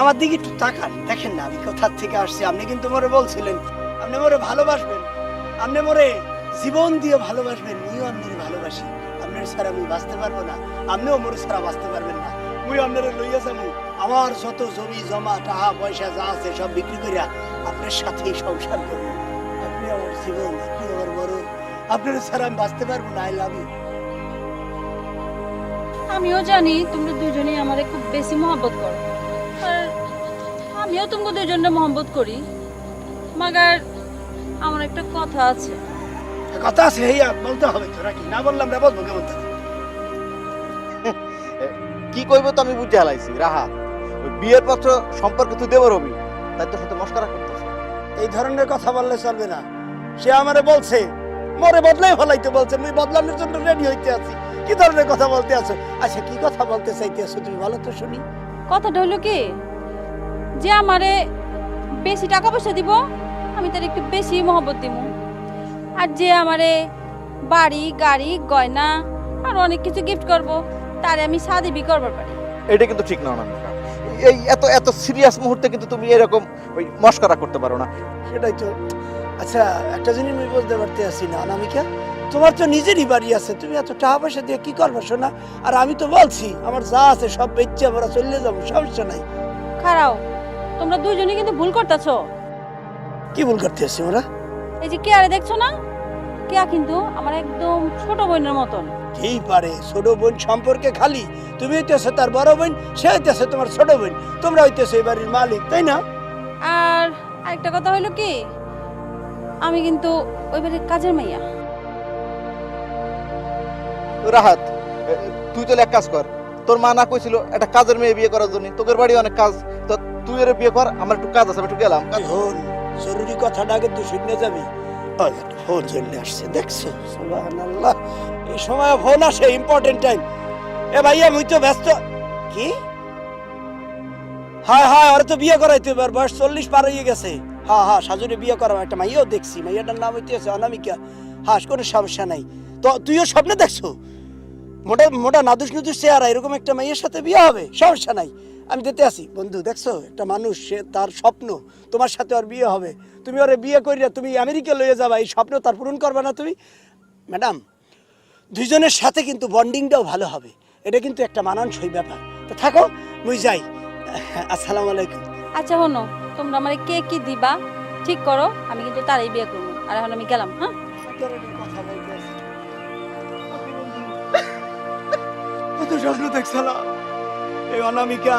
আমার দিকে একটু তাকান, দেখেন না আমি কোথার থেকে আসছি। আপনি কিন্তু মোরে বলছিলেন, আপনি মোরে ভালোবাসবেন। আপনি মোরে জীবন দিয়ে ভালোবাসবেন নিও আপনার ভালোবাসি। আপনার ছাড়া আমি বাঁচতে পারব না, আপনিও মোরে ছাড়া বাঁচতে পারবেন না। মুই আপনার লইয়া যাব। আমার যত জমি, জমা, টাকা, পয়সা যা আছে সব বিক্রি করিয়া আপনার সাথেই সংসার করব। আপনি আমার জীবন আপনার ছাড়া আমি বাঁচতে পারব না আই লাভ ইউ আমিও জানি তোমরা দুজনেই আমারে খুব বেশি মহব্বত করো। আর আমিও তোমাকে দুজনে মহব্বত করি। মাগার আমার একটা কথা আছে। কথা আছে? হেয়া বলতে হবে তো নাকি? না বললাম না বলব কেমন কি কইব তো আমি বুঝে হালাইছি। রাহা ওই বিয়ের পত্র সম্পর্কে তুই দেবো রবি তাই তোর সাথে মস্কারা করতেছে। এই ধরনের কথা বললে চলবে না। সে আমারে বলছে মরে বদলাই ফলাইতে বলছে আমি বদলানোর জন্য রেডি হইতে আছি। কি ধরনের কথা বলতে আছো? আচ্ছা কি কথা বলতে চাইতে আছো তুমি? ভালো তো শুনি। কথাটা হলো কি? যে আমারে বেশি টাকা পয়সা দিব আমি তার একটু বেশি মহব্বত দিব আর যে আমারে বাড়ি গাড়ি গয়না আর অনেক কিছু গিফট করব তারে আমি শাদি বি করবার পারি। এটা কিন্তু ঠিক না অনামিকা এই এত এত সিরিয়াস মুহূর্তে কিন্তু তুমি এরকম ওই মস্করা করতে পারো না। সেটাই তো। আচ্ছা একটা জিনিস আমি বলতে পারতে আছি না অনামিকা। তোমার তো নিজেরই বাড়ি আছে তুমি এত টাকা পয়সা দিয়ে কি করবে শোনা? আর আমি তো বলছি আমার যা আছে সব বেচে আমরা চলে যাব সমস্যা নাই। খারাও তোমরা দুইজনে কিন্তু ভুল করতেছো। কি ভুল করতে আছি ওরা এই যে কেয়ারে দেখছ না? কেয়া কিন্তু আমার একদম ছোট বোনের মতন। কি পারে ছোট বোন সম্পর্কে খালি? তুমি হইতেছো তার বড় বোন সে হইতেছে তোমার ছোট বোন। তোমরা হইতেছো এই বাড়ির মালিক তাই না? আর আরেকটা কথা হলো কি? আমি কিন্তু ওই বাড়ির কাজের মাইয়া। রাহাত তুই তাহলে এক কাজ কর। তোর মা না কইছিল একটা কাজের মেয়ে বিয়ে করার জন্য। তোদের বাড়ি অনেক কাজ। তো তুই এর বিয়ে কর আমার একটু কাজ আছে আমি একটু গেলাম। জরুরি কথাটা আগে তুই শুনে যাবি। ফোন চলে আসছে দেখছ? সুবহানাল্লাহ। এই সময় ফোন আসে ইম্পর্টেন্ট টাইম এ ভাইয়া মুই তো ব্যস্ত। কি? হ্যাঁ হ্যাঁ ওরা তো বিয়ে করাইতে পার বয়স চল্লিশ পার হয়ে গেছে। হ্যাঁ হ্যাঁ সাজুরে বিয়ে করা একটা মাইয়াও দেখছি। মাইয়াটার নাম হইতেছে অনামিকা। হ্যাঁ কোনো সমস্যা নাই। তো তুইও স্বপ্নে দেখছ? মোটা মোটা নাদুস নুদুস চেহারা, এরকম একটা মেয়ের সাথে বিয়ে হবে? সমস্যা নাই। আমি দিতে আসি। বন্ধু, দেখছ? একটা মানুষ, সে তার স্বপ্ন, তোমার সাথে ওর বিয়ে হবে। তুমি ওরে বিয়ে করিয়া তুমি আমেরিকা লইয়ে যাবা, এই স্বপ্ন তার পূরণ করবে না তুমি? ম্যাডাম, দুইজনের সাথে কিন্তু বন্ডিংটাও ভালো হবে। এটা কিন্তু একটা মানানসই ব্যাপার। তো থাকো, মুই যাই। আসসালামু আলাইকুম। আচ্ছা হনো তোমরা আমার কে কি দিবা? ঠিক করো, আমি কিন্তু তারই বিয়ে করব। আর এখন আমি গেলাম হ্যাঁ? কত দেখছালা অনামিকা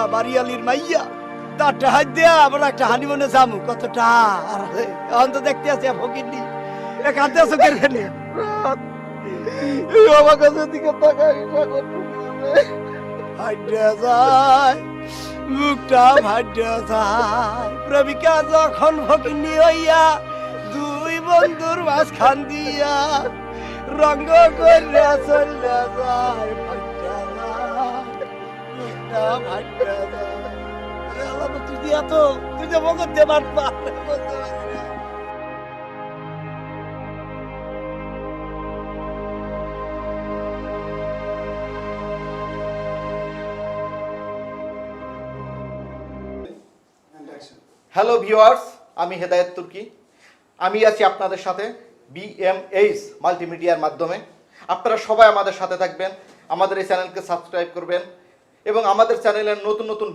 মাইয়া, তার টাহাই দেয়া আমরা একটা হানিমুনে যামু কত টাহা এখন তো দেখতে আছি আছো মুখটা ভাড্য যায় প্রেমিকা যখন ফকিরনি হইয়া দুই বন্ধুর মাঝখান দিয়া রঙ্গ করিয়া চলিয়া যায় ভাইডা যায় মুখটা ভাইডা যায় তুই দিয়া তো, তুই যে মারবা বলতে পারি। হ্যালো ভিওয়ার্স আমি হেদায়ত তুর্কি। আমি আছি আপনাদের সাথে বিএমএইচ মাল্টিমিডিয়ার মাধ্যমে। আপনারা সবাই আমাদের সাথে থাকবেন, আমাদের এই চ্যানেলকে সাবস্ক্রাইব করবেন এবং আমাদের চ্যানেলের নতুন নতুন